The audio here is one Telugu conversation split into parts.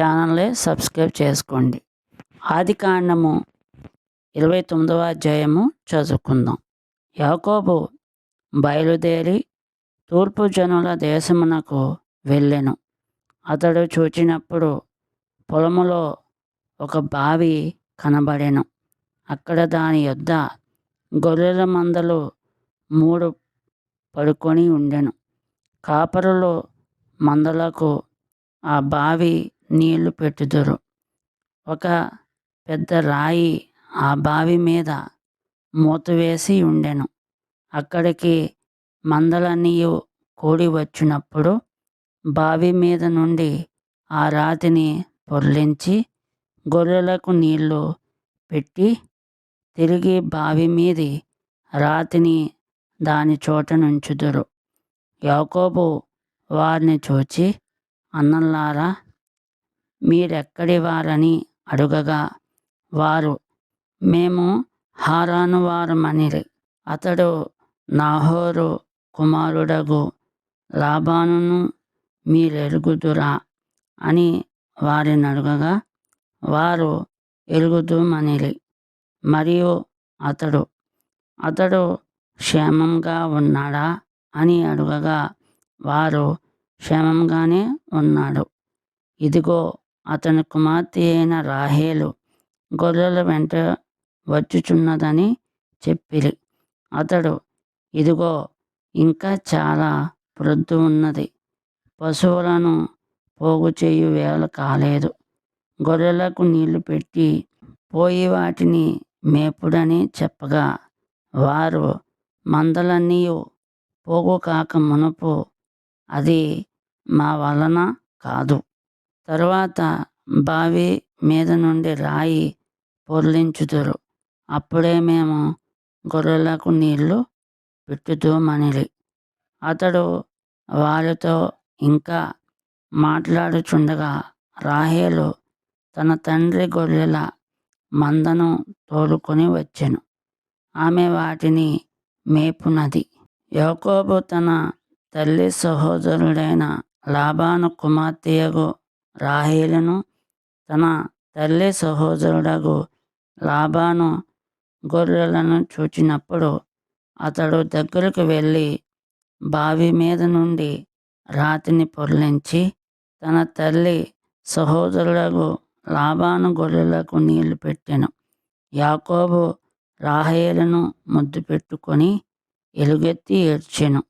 ఛానల్ని సబ్స్క్రైబ్ చేసుకోండి. ఆది కాండము ఇరవై తొమ్మిదవ అధ్యాయము చదువుకుందాం. యాకోబు బయలుదేరి తూర్పు జనుల దేశమునకు వెళ్ళెను. అతడు చూచినప్పుడు పొలములో ఒక బావి కనబడెను. అక్కడ దాని యొద్ద గొర్రెల మందలు మూడు పడుకొని ఉండెను. కాపరులు మందలకు ఆ బావి నీళ్ళు పెట్టుదురు. ఒక పెద్ద రాయి ఆ బావి మీద మూతవేసి ఉండెను. అక్కడికి మందలన్నీ కూడి వచ్చినప్పుడు బావి మీద నుండి ఆ రాతిని పొర్లించి గొర్రెలకు నీళ్ళు పెట్టి తిరిగి బావి మీది రాతిని దాని చోట నుంచుదురు. యాకోబు వారిని చూచి అన్నల్లారా మీరెక్కడి వారని అడుగగా వారు మేము హారాను వారమనిరి. అతడు నాహోరు కుమారుడగు లాభానును మీరెరుగుదురా అని వారిని అడుగగా వారు ఎరుగుదుమనిరి మరియు అతడు అతడు క్షేమంగా ఉన్నాడా అని అడుగగా వారు క్షేమంగానే ఉన్నాడు. ఇదిగో అతని కుమార్తె అయిన రాహేలు గొర్రెల వెంట వచ్చుచున్నదని చెప్పిరి. అతడు ఇదిగో ఇంకా చాలా ప్రొద్దు ఉన్నది. పశువులను పోగు చేయు వేళ కాలేదు. గొర్రెలకు నీళ్ళు పెట్టి పోయి వాటిని మేపుడని చెప్పగా వారు మందలన్నీ పోగు కాక మునుపు అది మా వలన కాదు. తరువాత బావి మీద నుండి రాయి పొర్లించుదురు. అప్పుడే మేము గొర్రెలకు నీళ్ళు పెట్టుదుమనిరి అతడు వారితో ఇంకా మాట్లాడుచుండగా రాహేలు తన తండ్రి గొర్రెల మందను తోలుకొని వచ్చెను. ఆమె వాటిని మేపునది. యాకోబు తన తల్లి సహోదరుడైన లాబాను కుమార్తెయగు రాహేలును తన తల్లి సహోదరుడగు లాబాను గొర్రెలను చూచినప్పుడు అతడు దగ్గరకు వెళ్ళి బావి మీద నుండి రాతిని పొర్లించి తన తల్లి సహోదరులకు లాబాను గొర్రెలకు నీళ్ళు పెట్టాను. యాకోబు రాహేలను ముద్దు పెట్టుకొని ఎలుగెత్తి ఏడ్చెను.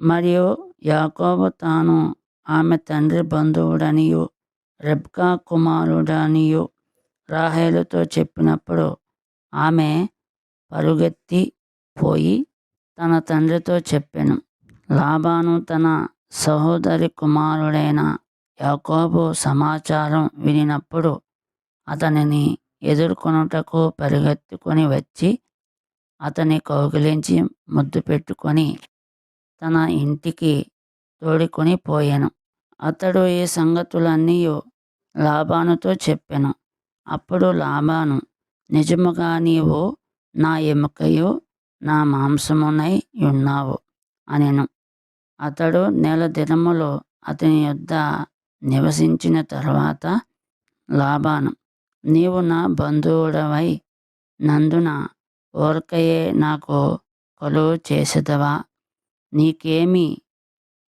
మరియు యాకోబు తాను ఆమె తండ్రి బంధువుడనియు రెబ్కా కుమారుడనియు రాహేలుతో చెప్పినప్పుడు ఆమె పరుగెత్తి పోయి తన తండ్రితో చెప్పెను. లాబాను తన సహోదరి కుమారుడైన యాకోబు సమాచారం వినినప్పుడు అతనిని ఎదుర్కొనుటకు పరిగెత్తుకొని వచ్చి అతని కౌగిలించి ముద్దు పెట్టుకొని తన ఇంటికి తోడుకొని పోయాను. అతడు ఈ సంగతులన్నీ లాబానుతో చెప్పాను. అప్పుడు లాబాను నిజముగా నీవు నా ఎముకయు నా మాంసమునై ఉన్నావు అనెను. అతడు నెల దినములు అతని యొద్ద నివసించిన తర్వాత లాభాను నీవు నా బంధువుడవై నందున ఓర్కయే నాకు కొలువు చేసేదవా? నీకేమి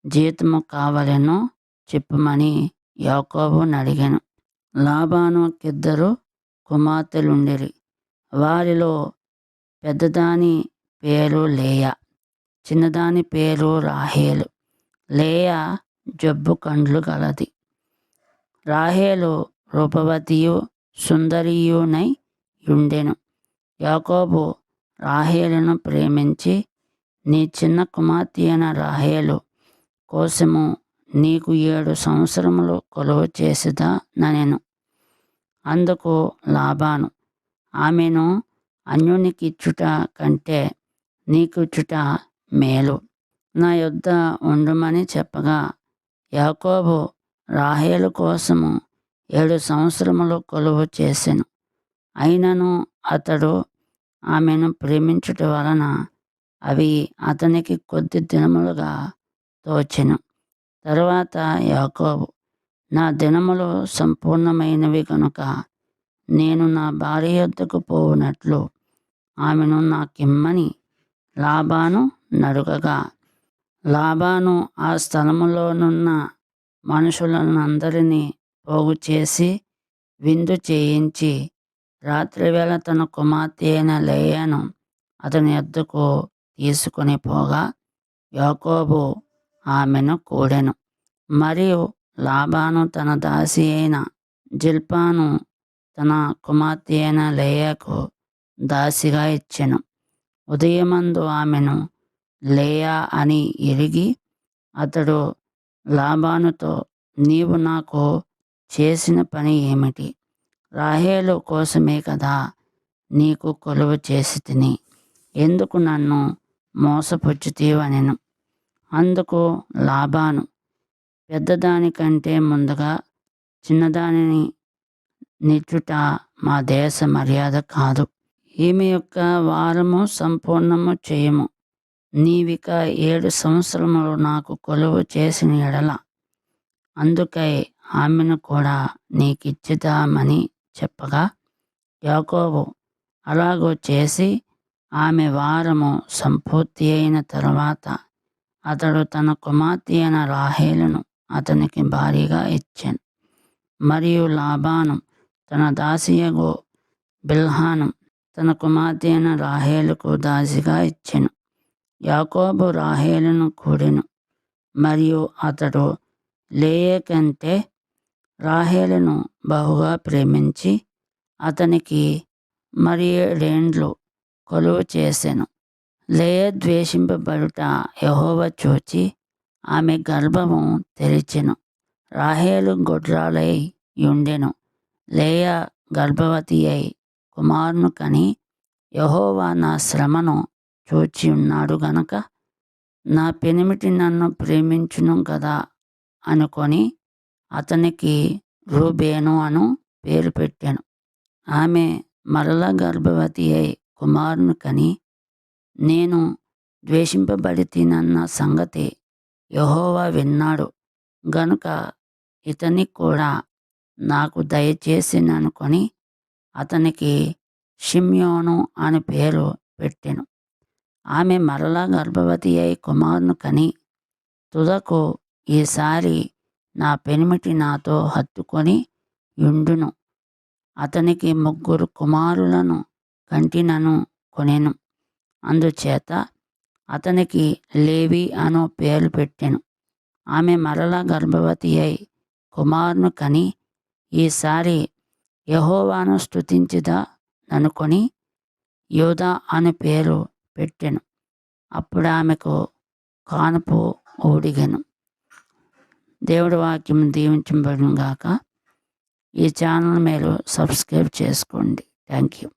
జీతము కావలెనో? చెప్పమని యాకోబును అడిగాను లాబానుకిద్దరు కుమార్తెలుండిరి. వారిలో పెద్దదాని పేరు లేయా చిన్నదాని పేరు రాహేలు. లేయా జబ్బు కండ్లు గలది. రాహేలు రూపవతియు సుందరియునై ఉండెను యాకోబు రాహేలును ప్రేమించి నీ చిన్న కుమార్తె అయిన రాహేలు కోసము నీకు ఏడు సంవత్సరములు కొలువ చేసిదా ననెను. అందుకు లాభాను ఆమెను అన్యునికిచ్చుట కంటే నీకు ఇచ్చుట మేలు. నా యొద్ద ఉండమని చెప్పగా యాకోబు రాహేలు కోసము ఏడు సంవత్సరములు కొలువు చేసెను. అయినను అతడు ఆమెను ప్రేమించుట వలన అవి అతనికి కొద్ది దినములుగా తోచెను. తర్వాత యాకోబు నా దినములు సంపూర్ణమైనవి కనుక నేను నా భార్య యొద్దకు పోవునట్లు ఆమెను నాకిమ్మని లాబాను నడుగగా లాబాను ఆ స్థలములోనున్న మనుషులనందరినీ పోగు చేసి విందు చేయించి రాత్రివేళ తన కుమార్తె అయిన లేయను అతని ఎద్దుకు తీసుకొని పోగా. యాకోబు ఆమెను కూడెను. మరియు లాబాను తన దాసి అయిన జిల్పాను తన కుమార్తె అయిన లేయాకు దాసిగా ఇచ్చెను. ఉదయమందు ఆమెను లేయా అని ఎరిగి అతడు లాబానుతో నీవు నాకు చేసిన పని ఏమిటి? రాహేలు కోసమే కదా నీకు కొలువు చేసి తిని ఎందుకు నన్ను మోసపుచ్చుతీవనెను? అందుకు లాబాను పెద్దదానికంటే ముందుగా చిన్నదానిని నిచ్చుట మా దేశ మర్యాద కాదు. ఈమె యొక్క వారము సంపూర్ణము చేయము. నీవిక ఏడు సంవత్సరములు నాకు కొలువు చేసిన ఎడల అందుకై ఆమెను కూడా నీకిచ్చిదామని చెప్పగా యాకోబు అలాగో చేసి ఆమె వారము సంపూర్తి అయిన తర్వాత అతడు తన కుమార్తె అయిన రాహేలను అతనికి భారీగా ఇచ్చాను. మరియు లాభాను తన దాసియగు బిల్హాను తన కుమార్తె అయిన రాహేలుకు దాసిగా ఇచ్చెను. యాకోబు రాహేలును కూడెను. మరియు అతడు లేయే కంటే రాహేలును బహుగా ప్రేమించి అతనికి మరి ఏడేండ్లు కొలువు చేశాను లేయ ద్వేషింపబడుట యహోవ చూచి ఆమె గర్భము తెరిచెను. రాహేలు గొడ్రాలై ఉండెను లేయ గర్భవతి అయి కుమారును కని యహోవా నా శ్రమను చూచి ఉన్నాడు గనక నా పెనిమిటి నన్ను ప్రేమించును కదా అనుకొని అతనికి రూబేను అను పేరు పెట్టాను. ఆమె మరల గర్భవతి అయి కుమారును కని నేను ద్వేషింపబడితినన్న సంగతి యహోవా విన్నాడు. గనుక ఇతని కూడా నాకు దయచేసిననుకొని అతనికి షిమ్యోను అని పేరు పెట్టెను. ఆమె మరలా గర్భవతి అయి కుమారును కని తుదకు ఈసారి నా పెనిమిటి నాతో హత్తుకొని యుండును. అతనికి ముగ్గురు కుమారులను కంటినను కొనెను. అందుచేత అతనికి లేవి అను పేరు పెట్టాను. ఆమె మరలా గర్భవతి అయి కుమారును కని ఈసారి యహోవాను స్థుతించిదా అనుకొని యోధా అని పేరు పెట్టాను. అప్పుడు ఆమెకు కానుపు ఊడిగాను. దేవుడి వాక్యం దీవించబడిన గాక. ఈ ఛానల్ మీరు సబ్స్క్రైబ్ చేసుకోండి. Thank you